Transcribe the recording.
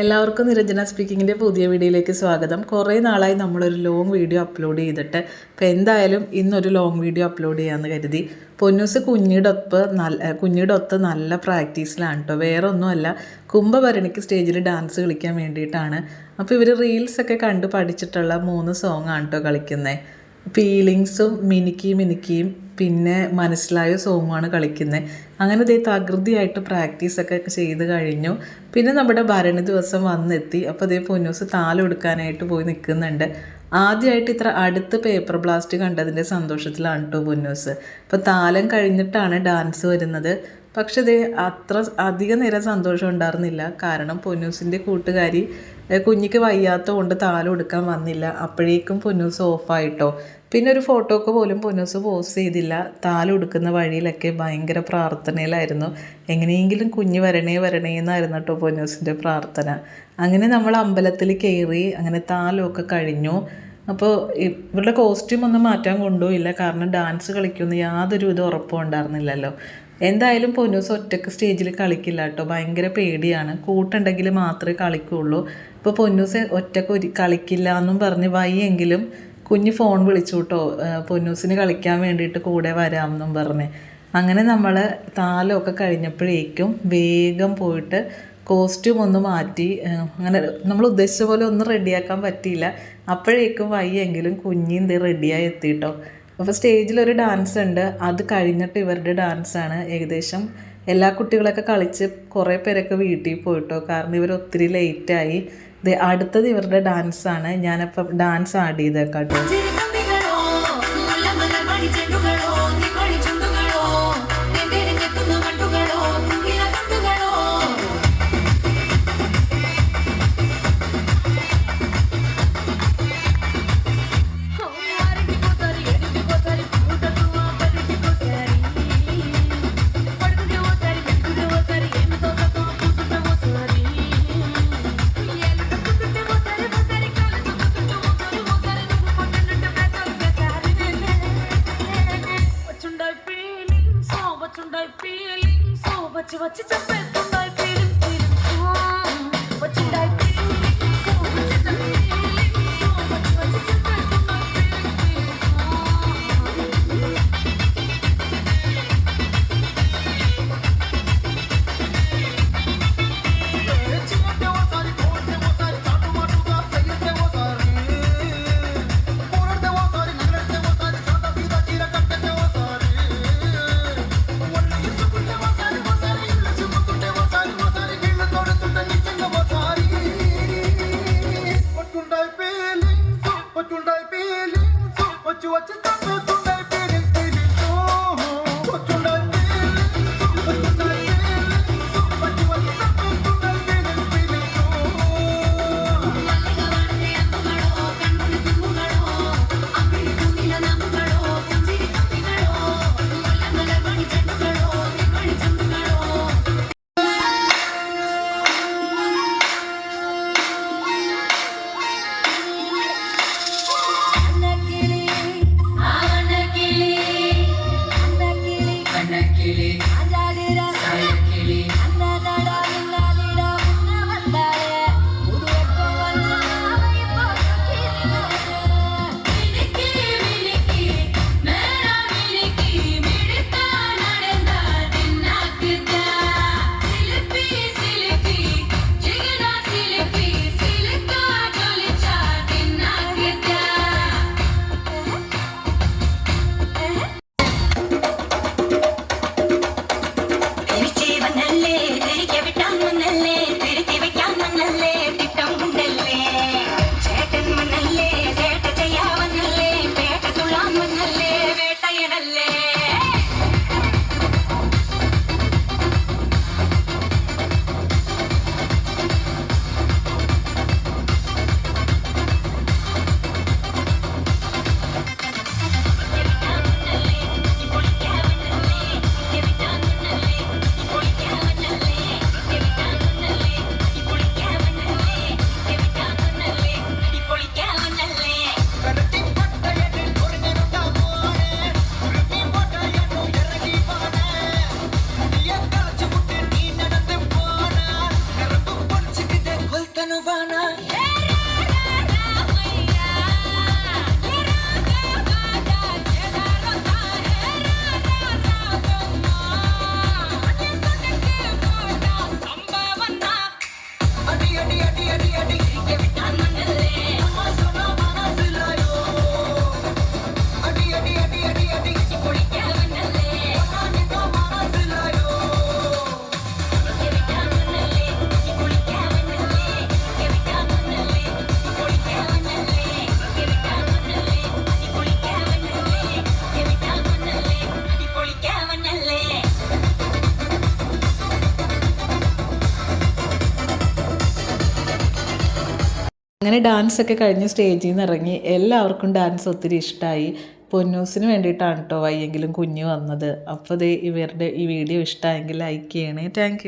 എല്ലാവർക്കും നിരഞ്ജന സ്പീക്കിങ്ങിന്റെ പുതിയ വീഡിയോയിലേക്ക് സ്വാഗതം. കുറേ നാളായി നമ്മളൊരു ലോങ് വീഡിയോ അപ്ലോഡ് ചെയ്തിട്ട്. അപ്പോൾ എന്തായാലും ഇന്നൊരു ലോങ് വീഡിയോ അപ്ലോഡ് ചെയ്യാമെന്ന് കരുതി. പൊന്നൂസ് കുഞ്ഞിയുടെ ഒപ്പ് നല്ല കുഞ്ഞിയുടെ ഒത്ത് നല്ല പ്രാക്ടീസിലാണ് കേട്ടോ വേറെ ഒന്നുമല്ല കുംഭഭരണിക്ക് സ്റ്റേജിൽ ഡാൻസ് കളിക്കാൻ വേണ്ടിയിട്ടാണ്. അപ്പോൾ ഇവർ റീൽസൊക്കെ കണ്ട് പഠിച്ചിട്ടുള്ള മൂന്ന് സോങ്ങ് ആണ് കേട്ടോ കളിക്കുന്നത് ഫീലിങ്സും മിനുക്കി മിനുക്കിയും പിന്നെ മനസ്സിലായ സോങ്ങുമാണ് കളിക്കുന്നത് അങ്ങനെ ദേ തകൃതിയായിട്ട് പ്രാക്ടീസൊക്കെ ചെയ്ത് കഴിഞ്ഞു. പിന്നെ നമ്മുടെ ഭരണി ദിവസം വന്നെത്തി. അപ്പോൾ അതേ പൊന്നൂസ് താലൊടുക്കാനായിട്ട് പോയി നിൽക്കുന്നുണ്ട് ആദ്യമായിട്ട് ഇത്ര അടുത്ത് പേപ്പർ ബ്ലാസ്റ്റ് കണ്ടതിന്റെ സന്തോഷത്തിലാണ് കേട്ടോ പൊന്നൂസ്. അപ്പോൾ താലം കഴിഞ്ഞിട്ടാണ് ഡാൻസ് വരുന്നത്. പക്ഷെ ഇത് അത്ര അധിക നേരം സന്തോഷം ഉണ്ടായിരുന്നില്ല. കാരണം പൊന്നൂസിന്റെ കൂട്ടുകാരി കുഞ്ഞിക്ക് വയ്യാത്ത കൊണ്ട് താലം എടുക്കാൻ വന്നില്ല. അപ്പോഴേക്കും പൊന്നൂസ് ഓഫായിട്ടോ പിന്നെ ഒരു ഫോട്ടോക്ക് പോലും പൊന്നൂസ് പോസ്റ്റ് ചെയ്തില്ല. താലം എടുക്കുന്ന വഴിയിലൊക്കെ ഭയങ്കര പ്രാർത്ഥനയിലായിരുന്നു. എങ്ങനെയെങ്കിലും കുഞ്ഞ് വരണേ വരണേ എന്നായിരുന്നു കേട്ടോ പൊന്നൂസിന്റെ പ്രാർത്ഥന. അങ്ങനെ നമ്മൾ അമ്പലത്തിൽ കയറി അങ്ങനെ താലമൊക്കെ കഴിഞ്ഞു. അപ്പോൾ ഇവരുടെ കോസ്റ്റ്യൂം ഒന്നും മാറ്റാൻ കൊണ്ടുപോയില്ല. കാരണം ഡാൻസ് കളിക്കുമെന്ന് യാതൊരു ഇത് ഉറപ്പും ഉണ്ടായിരുന്നില്ലല്ലോ. എന്തായാലും പൊന്നൂസ് ഒറ്റയ്ക്ക് സ്റ്റേജിൽ കളിക്കില്ല കേട്ടോ. ഭയങ്കര പേടിയാണ്. കൂട്ടുണ്ടെങ്കിൽ മാത്രമേ കളിക്കുള്ളൂ. ഇപ്പോൾ പൊന്നൂസ് ഒറ്റയ്ക്ക് ഒരു കളിക്കില്ല എന്നും പറഞ്ഞ് വയ്യെങ്കിലും കുഞ്ഞ് ഫോൺ വിളിച്ചു കേട്ടോ. പൊന്നൂസിന് കളിക്കാൻ വേണ്ടിയിട്ട് കൂടെ വരാമെന്നും പറഞ്ഞ്. അങ്ങനെ നമ്മൾ താലമൊക്കെ കഴിഞ്ഞപ്പോഴേക്കും വേഗം പോയിട്ട് കോസ്റ്റ്യൂം ഒന്ന് മാറ്റി അങ്ങനെ നമ്മൾ ഉദ്ദേശിച്ച പോലെ ഒന്നും റെഡിയാക്കാൻ പറ്റിയില്ല. അപ്പോഴേക്കും വയ്യെങ്കിലും കുഞ്ഞിന്ത് റെഡിയായി എത്തിയിട്ടോ അപ്പോൾ സ്റ്റേജിലൊരു ഡാൻസ് ഉണ്ട്. അത് കഴിഞ്ഞിട്ട് ഇവരുടെ ഡാൻസാണ് ഏകദേശം. എല്ലാ കുട്ടികളൊക്കെ കളിച്ച് കുറേ പേരൊക്കെ വീട്ടിൽ പോയിട്ടോ. കാരണം ഇവർ ഒത്തിരി ലേറ്റായി അടുത്തത് ഇവരുടെ ഡാൻസാണ് ഞാനപ്പോൾ ഡാൻസ് ആഡ് ചെയ്തേക്കാം feeling so, but you, what you just said, my feeling, feeling so, but you like. അങ്ങനെ ഡാൻസ് ഒക്കെ കഴിഞ്ഞ് സ്റ്റേജിൽ നിന്ന് ഇറങ്ങി. എല്ലാവർക്കും ഡാൻസ് ഒത്തിരി ഇഷ്ടമായി പൊന്നൂസിന് വേണ്ടിയിട്ടാണ് കേട്ടോ വയ്യെങ്കിലും കുഞ്ഞ് വന്നത്. അപ്പോൾ ദേ ഇവരുടെ ഈ വീഡിയോ ഇഷ്ടമായെങ്കിൽ ലൈക്ക് ചെയ്യണേ. താങ്ക്